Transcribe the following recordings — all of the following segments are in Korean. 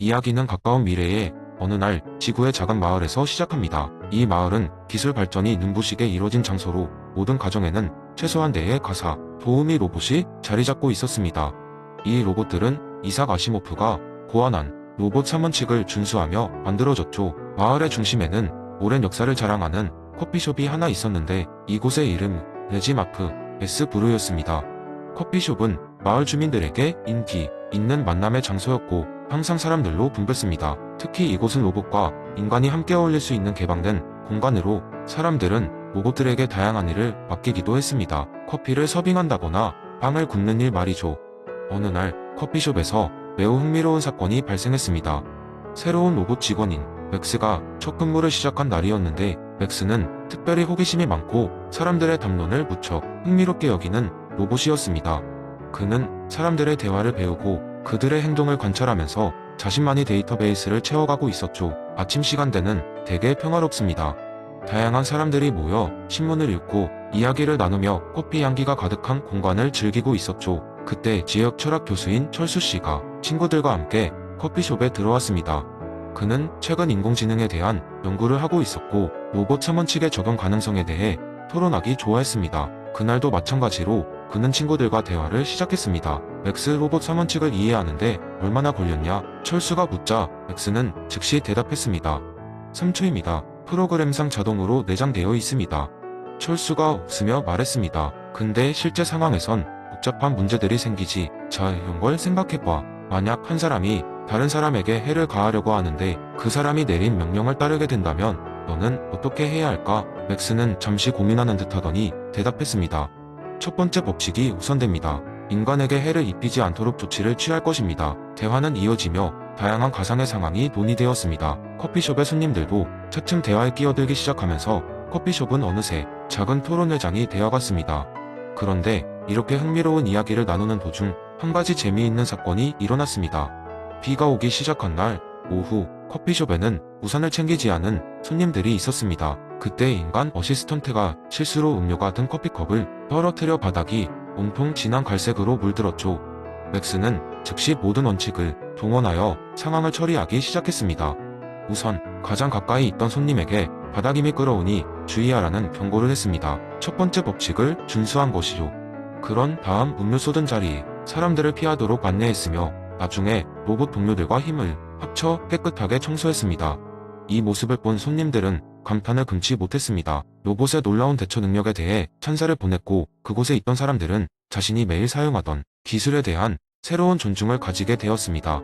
이야기는 가까운 미래에 어느 날 지구의 작은 마을에서 시작합니다. 이 마을은 기술 발전이 눈부시게 이뤄진 장소로 모든 가정에는 최소한 4의 가사, 도우미 로봇이 자리 잡고 있었습니다. 이 로봇들은 이삭 아시모프가 고안한 로봇 3원칙을 준수하며 만들어졌죠. 마을의 중심에는 오랜 역사를 자랑하는 커피숍이 하나 있었는데 이곳의 이름 레지마프 S 브루였습니다. 커피숍은 마을 주민들에게 인기 있는 만남의 장소였고 항상 사람들로 붐볐습니다. 특히 이곳은 로봇과 인간이 함께 어울릴 수 있는 개방된 공간으로 사람들은 로봇들에게 다양한 일을 맡기기도 했습니다. 커피를 서빙한다거나 빵을 굽는 일 말이죠. 어느 날 커피숍에서 매우 흥미로운 사건이 발생했습니다. 새로운 로봇 직원인 맥스가 첫 근무를 시작한 날이었는데 맥스는 특별히 호기심이 많고 사람들의 담론을 무척 흥미롭게 여기는 로봇이었습니다. 그는 사람들의 대화를 배우고 그들의 행동을 관찰하면서 자신만이 데이터베이스를 채워가고 있었죠. 아침 시간대는 되게 평화롭습니다. 다양한 사람들이 모여 신문을 읽고 이야기를 나누며 커피 향기가 가득한 공간을 즐기고 있었죠. 그때 지역 철학 교수인 철수 씨가 친구들과 함께 커피숍에 들어왔습니다. 그는 최근 인공지능에 대한 연구를 하고 있었고 로봇 참원칙의 적용 가능성에 대해 토론하기 좋아했습니다. 그날도 마찬가지로 그는 친구들과 대화를 시작했습니다. 맥스 로봇 3원칙을 이해하는데 얼마나 걸렸냐? 철수가 묻자 맥스는 즉시 대답했습니다. 3초입니다. 프로그램상 자동으로 내장되어 있습니다. 철수가 웃으며 말했습니다. 근데 실제 상황에선 복잡한 문제들이 생기지. 자, 이런 걸 생각해봐. 만약 한 사람이 다른 사람에게 해를 가하려고 하는데 그 사람이 내린 명령을 따르게 된다면 너는 어떻게 해야 할까? 맥스는 잠시 고민하는 듯 하더니 대답했습니다. 첫 번째 법칙이 우선됩니다. 인간에게 해를 입히지 않도록 조치를 취할 것입니다. 대화는 이어지며 다양한 가상의 상황이 논의되었습니다. 커피숍의 손님들도 차츰 대화에 끼어들기 시작하면서 커피숍은 어느새 작은 토론회장이 되어갔습니다. 그런데 이렇게 흥미로운 이야기를 나누는 도중 한 가지 재미있는 사건이 일어났습니다. 비가 오기 시작한 날 오후 커피숍에는 우산을 챙기지 않은 손님들이 있었습니다. 그때 인간 어시스턴트가 실수로 음료가 든 커피컵을 떨어뜨려 바닥이 온통 진한 갈색으로 물들었죠. 맥스는 즉시 모든 원칙을 동원하여 상황을 처리하기 시작했습니다. 우선 가장 가까이 있던 손님에게 바닥이 미끄러우니 주의하라는 경고를 했습니다. 첫 번째 법칙을 준수한 것이죠. 그런 다음 음료 쏟은 자리에 사람들을 피하도록 안내했으며 나중에 로봇 동료들과 힘을 합쳐 깨끗하게 청소했습니다. 이 모습을 본 손님들은 감탄을 금치 못했습니다. 로봇의 놀라운 대처 능력에 대해 찬사를 보냈고 그곳에 있던 사람들은 자신이 매일 사용하던 기술에 대한 새로운 존중을 가지게 되었습니다.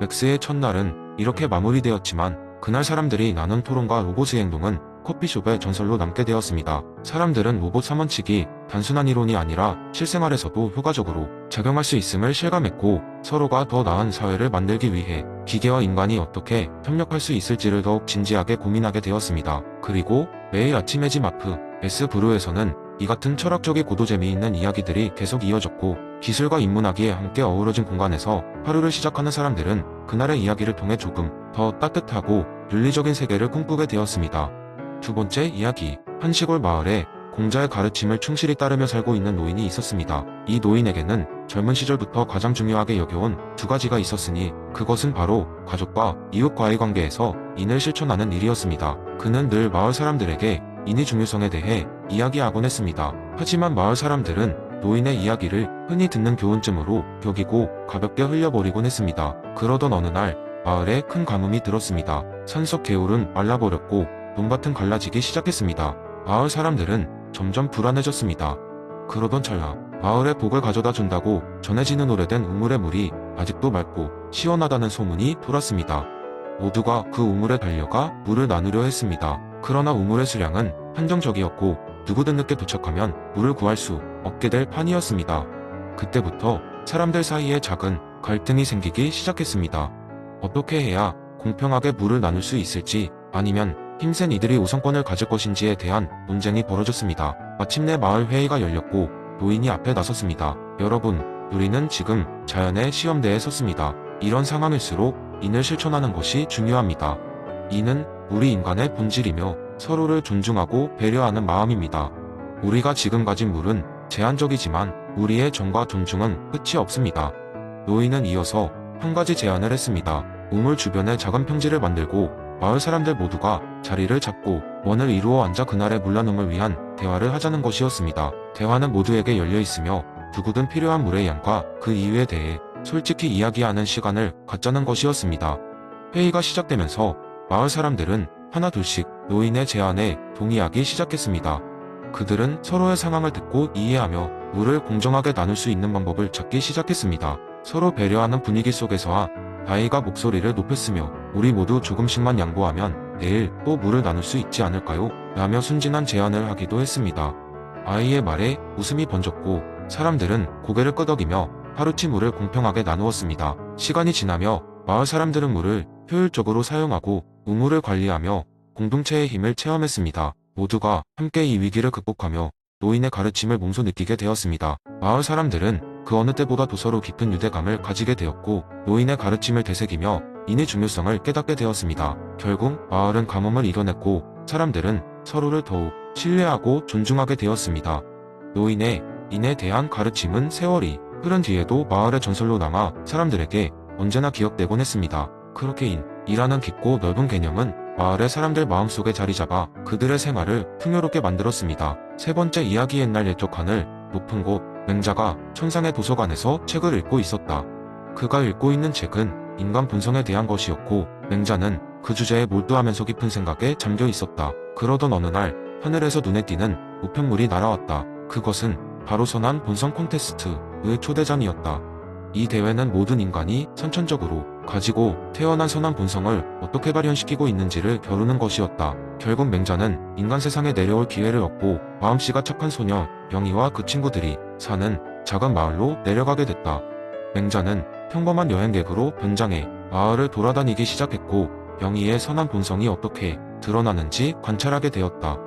맥스의 첫날은 이렇게 마무리되었지만 그날 사람들이 나눈 토론과 로봇의 행동은 커피숍의 전설로 남게 되었습니다. 사람들은 로봇 3원칙이 단순한 이론이 아니라 실생활에서도 효과적으로 작용할 수 있음을 실감했고 서로가 더 나은 사회를 만들기 위해 기계와 인간이 어떻게 협력할 수 있을지를 더욱 진지하게 고민하게 되었습니다. 그리고 매일 아침 에지마프 S 브루에서는 이 같은 철학적이 고도 재미있는 이야기들이 계속 이어졌고 기술과 인문학이 함께 어우러진 공간에서 하루를 시작하는 사람들은 그날의 이야기를 통해 조금 더 따뜻하고 윤리적인 세계를 꿈꾸게 되었습니다. 두 번째 이야기. 한 시골 마을에 공자의 가르침을 충실히 따르며 살고 있는 노인이 있었습니다. 이 노인에게는 젊은 시절부터 가장 중요하게 여겨온 두 가지가 있었으니 그것은 바로 가족과 이웃과의 관계에서 인을 실천하는 일이었습니다. 그는 늘 마을 사람들에게 인의 중요성에 대해 이야기하곤 했습니다. 하지만 마을 사람들은 노인의 이야기를 흔히 듣는 교훈쯤으로 여기고 가볍게 흘려버리곤 했습니다. 그러던 어느 날 마을에 큰 가뭄이 들었습니다. 산속 개울은 말라버렸고 논밭은 갈라지기 시작했습니다. 마을 사람들은 점점 불안해졌습니다. 그러던 찰나 마을에 복을 가져다 준다고 전해지는 오래된 우물의 물이 아직도 맑고 시원하다는 소문이 돌았습니다. 모두가 그 우물에 달려가 물을 나누려 했습니다. 그러나 우물의 수량은 한정적이었고 누구든 늦게 도착하면 물을 구할 수 없게 될 판이었습니다. 그때부터 사람들 사이에 작은 갈등이 생기기 시작했습니다. 어떻게 해야 공평하게 물을 나눌 수 있을지 아니면 힘센 이들이 우선권을 가질 것인지에 대한 논쟁이 벌어졌습니다. 마침내 마을 회의가 열렸고 노인이 앞에 나섰습니다. 여러분, 우리는 지금 자연의 시험대에 섰습니다. 이런 상황일수록 인을 실천하는 것이 중요합니다. 이는 우리 인간의 본질이며 서로를 존중하고 배려하는 마음입니다. 우리가 지금 가진 물은 제한적이지만 우리의 정과 존중은 끝이 없습니다. 노인은 이어서 한 가지 제안을 했습니다. 우물 주변에 작은 평지를 만들고 마을 사람들 모두가 자리를 잡고 원을 이루어 앉아 그날의 물나눔을 위한 대화를 하자는 것이었습니다. 대화는 모두에게 열려 있으며 누구든 필요한 물의 양과 그 이유에 대해 솔직히 이야기하는 시간을 갖자는 것이었습니다. 회의가 시작되면서 마을 사람들은 하나 둘씩 노인의 제안에 동의하기 시작했습니다. 그들은 서로의 상황을 듣고 이해하며 물을 공정하게 나눌 수 있는 방법을 찾기 시작했습니다. 서로 배려하는 분위기 속에서야 다이가 목소리를 높였으며 우리 모두 조금씩만 양보하면 내일 또 물을 나눌 수 있지 않을까요? 라며 순진한 제안을 하기도 했습니다. 아이의 말에 웃음이 번졌고 사람들은 고개를 끄덕이며 하루치 물을 공평하게 나누었습니다. 시간이 지나며 마을 사람들은 물을 효율적으로 사용하고 우물을 관리하며 공동체의 힘을 체험했습니다. 모두가 함께 이 위기를 극복하며 노인의 가르침을 몸소 느끼게 되었습니다. 마을 사람들은 그 어느 때보다 도 서로 깊은 유대감을 가지게 되었고 노인의 가르침을 되새기며 인의 중요성을 깨닫게 되었습니다. 결국 마을은 가뭄을 이겨냈고 사람들은 서로를 더욱 신뢰하고 존중하게 되었습니다. 노인의 인에 대한 가르침은 세월이 흐른 뒤에도 마을의 전설로 남아 사람들에게 언제나 기억되곤 했습니다. 그렇게 인, 이라는 깊고 넓은 개념은 마을의 사람들 마음속에 자리 잡아 그들의 생활을 풍요롭게 만들었습니다. 세 번째 이야기 옛날 옛적 하늘, 높은 곳, 맹자가 천상의 도서관에서 책을 읽고 있었다. 그가 읽고 있는 책은 인간 본성에 대한 것이었고 맹자는 그 주제에 몰두하면서 깊은 생각에 잠겨 있었다. 그러던 어느 날 하늘에서 눈에 띄는 우편물이 날아왔다. 그것은 바로 선한 본성 콘테스트의 초대장이었다. 이 대회는 모든 인간이 선천적으로 가지고 태어난 선한 본성을 어떻게 발현시키고 있는지를 겨루는 것이었다. 결국 맹자는 인간 세상에 내려올 기회를 얻고 마음씨가 착한 소녀 영희와 그 친구들이 사는 작은 마을로 내려가게 됐다. 맹자는 평범한 여행객으로 변장해 마을을 돌아다니기 시작했고 영희의 선한 본성이 어떻게 드러나는지 관찰하게 되었다.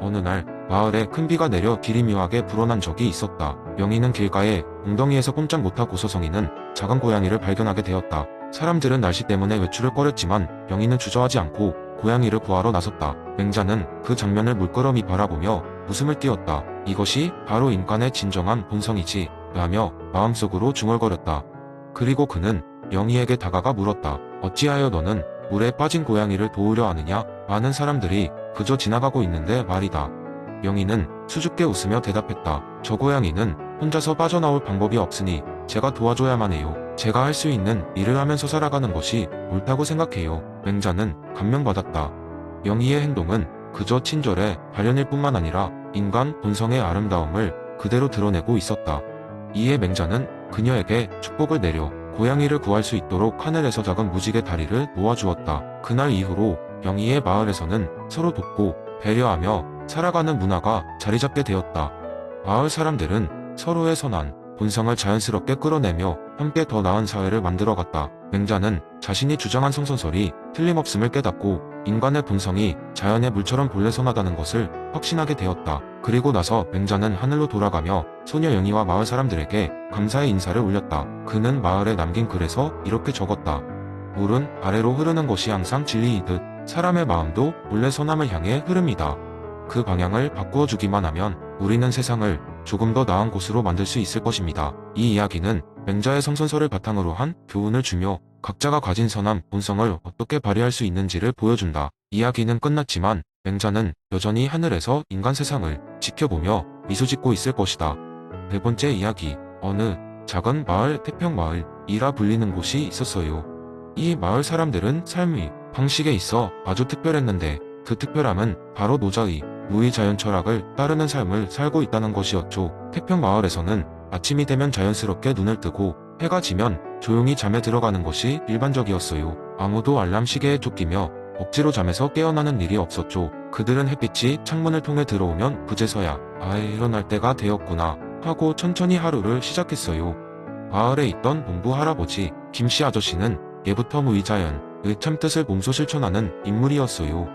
어느 날 마을에 큰 비가 내려 길이 묘하게 불어난 적이 있었다. 영희는 길가에 웅덩이에서 꼼짝 못하고서 성이는 작은 고양이를 발견하게 되었다. 사람들은 날씨 때문에 외출을 꺼렸지만 영희는 주저하지 않고 고양이를 구하러 나섰다. 맹자는 그 장면을 물끄러미 바라보며 웃음을 띄웠다. 이것이 바로 인간의 진정한 본성이지 라며 마음속으로 중얼거렸다. 그리고 그는 영희에게 다가가 물었다. 어찌하여 너는 물에 빠진 고양이를 도우려 하느냐? 많은 사람들이 그저 지나가고 있는데 말이다. 영희는 수줍게 웃으며 대답했다. 저 고양이는 혼자서 빠져나올 방법이 없으니 제가 도와줘야만 해요. 제가 할 수 있는 일을 하면서 살아가는 것이 옳다고 생각해요. 맹자는 감명받았다. 영희의 행동은 그저 친절의 발현일 뿐만 아니라 인간 본성의 아름다움을 그대로 드러내고 있었다. 이에 맹자는 그녀에게 축복을 내려 고양이를 구할 수 있도록 하늘에서 작은 무지개 다리를 놓아주었다. 그날 이후로 영희의 마을에서는 서로 돕고 배려하며 살아가는 문화가 자리 잡게 되었다. 마을 사람들은 서로의 선한 본성을 자연스럽게 끌어내며 함께 더 나은 사회를 만들어갔다. 맹자는 자신이 주장한 성선설이 틀림없음을 깨닫고 인간의 본성이 자연의 물처럼 본래 선하다는 것을 확신하게 되었다. 그리고 나서 맹자는 하늘로 돌아가며 소녀 영희와 마을 사람들에게 감사의 인사를 올렸다. 그는 마을에 남긴 글에서 이렇게 적었다. 물은 아래로 흐르는 것이 항상 진리이듯 사람의 마음도 본래 선함을 향해 흐릅니다. 그 방향을 바꾸어 주기만 하면 우리는 세상을 조금 더 나은 곳으로 만들 수 있을 것입니다. 이 이야기는 맹자의 성선설을 바탕으로 한 교훈을 주며 각자가 가진 선한 본성을 어떻게 발휘할 수 있는지를 보여준다. 이야기는 끝났지만 맹자는 여전히 하늘에서 인간 세상을 지켜보며 미소 짓고 있을 것이다. 네 번째 이야기. 어느 작은 마을 태평마을이라 불리는 곳이 있었어요. 이 마을 사람들은 삶이 방식에 있어 아주 특별했는데 그 특별함은 바로 노자의 무의 자연 철학을 따르는 삶을 살고 있다는 것이었죠. 태평 마을에서는 아침이 되면 자연스럽게 눈을 뜨고 해가 지면 조용히 잠에 들어가는 것이 일반적이었어요. 아무도 알람 시계에 쫓기며 억지로 잠에서 깨어나는 일이 없었죠. 그들은 햇빛이 창문을 통해 들어오면 그제서야 아 일어날 때가 되었구나 하고 천천히 하루를 시작했어요. 마을에 있던 농부 할아버지 김씨 아저씨는 예부터 무의자연의 참뜻을 몸소 실천하는 인물이었어요.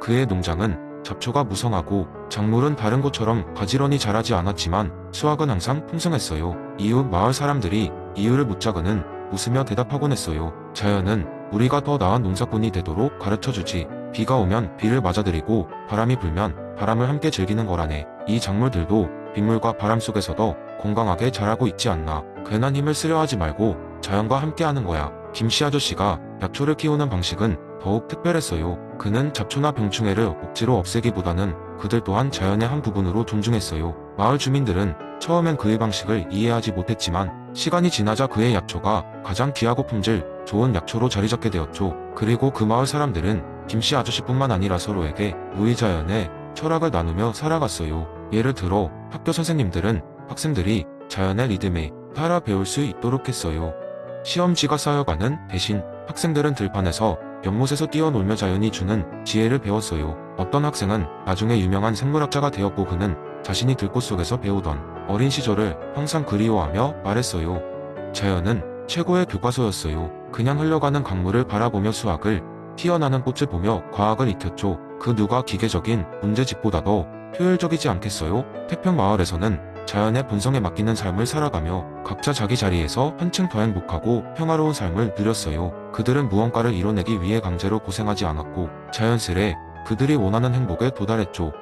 그의 농장은 잡초가 무성하고 작물은 다른 곳처럼 가지런히 자라지 않았지만 수확은 항상 풍성했어요. 이웃 마을 사람들이 이유를 묻자 그는 웃으며 대답하곤 했어요. 자연은 우리가 더 나은 농사꾼이 되도록 가르쳐주지. 비가 오면 비를 맞아들이고 바람이 불면 바람을 함께 즐기는 거라네. 이 작물들도 빗물과 바람 속에서도 건강하게 자라고 있지 않나. 괜한 힘을 쓰려 하지 말고 자연과 함께 하는 거야. 김씨 아저씨가 약초를 키우는 방식은 더욱 특별했어요. 그는 잡초나 병충해를 억지로 없애기보다는 그들 또한 자연의 한 부분으로 존중했어요. 마을 주민들은 처음엔 그의 방식을 이해하지 못했지만 시간이 지나자 그의 약초가 가장 귀하고 품질 좋은 약초로 자리 잡게 되었죠. 그리고 그 마을 사람들은 김씨 아저씨뿐만 아니라 서로에게 무의자연의 철학을 나누며 살아갔어요. 예를 들어 학교 선생님들은 학생들이 자연의 리듬에 따라 배울 수 있도록 했어요. 시험지가 쌓여가는 대신 학생들은 들판에서 연못에서 뛰어놀며 자연이 주는 지혜를 배웠어요. 어떤 학생은 나중에 유명한 생물학자가 되었고 그는 자신이 들꽃 속에서 배우던 어린 시절을 항상 그리워하며 말했어요. 자연은 최고의 교과서였어요. 그냥 흘러가는 강물을 바라보며 수학을, 피어나는 꽃을 보며 과학을 익혔죠. 그 누가 기계적인 문제집보다도 효율적이지 않겠어요? 태평 마을에서는 자연의 본성에 맡기는 삶을 살아가며 각자 자기 자리에서 한층 더 행복하고 평화로운 삶을 누렸어요. 그들은 무언가를 이뤄내기 위해 강제로 고생하지 않았고 자연스레 그들이 원하는 행복에 도달했죠.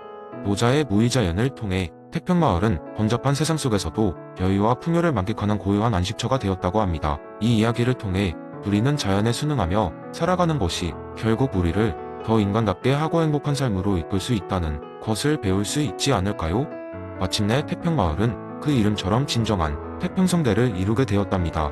노자의 무의자연을 통해 태평마을은 번잡한 세상 속에서도 여유와 풍요를 만끽하는 고요한 안식처가 되었다고 합니다. 이 이야기를 통해 우리는 자연에 순응하며 살아가는 것이 결국 우리를 더 인간답게 하고 행복한 삶으로 이끌 수 있다는 것을 배울 수 있지 않을까요? 마침내 태평마을은 그 이름처럼 진정한 태평성대를 이루게 되었답니다.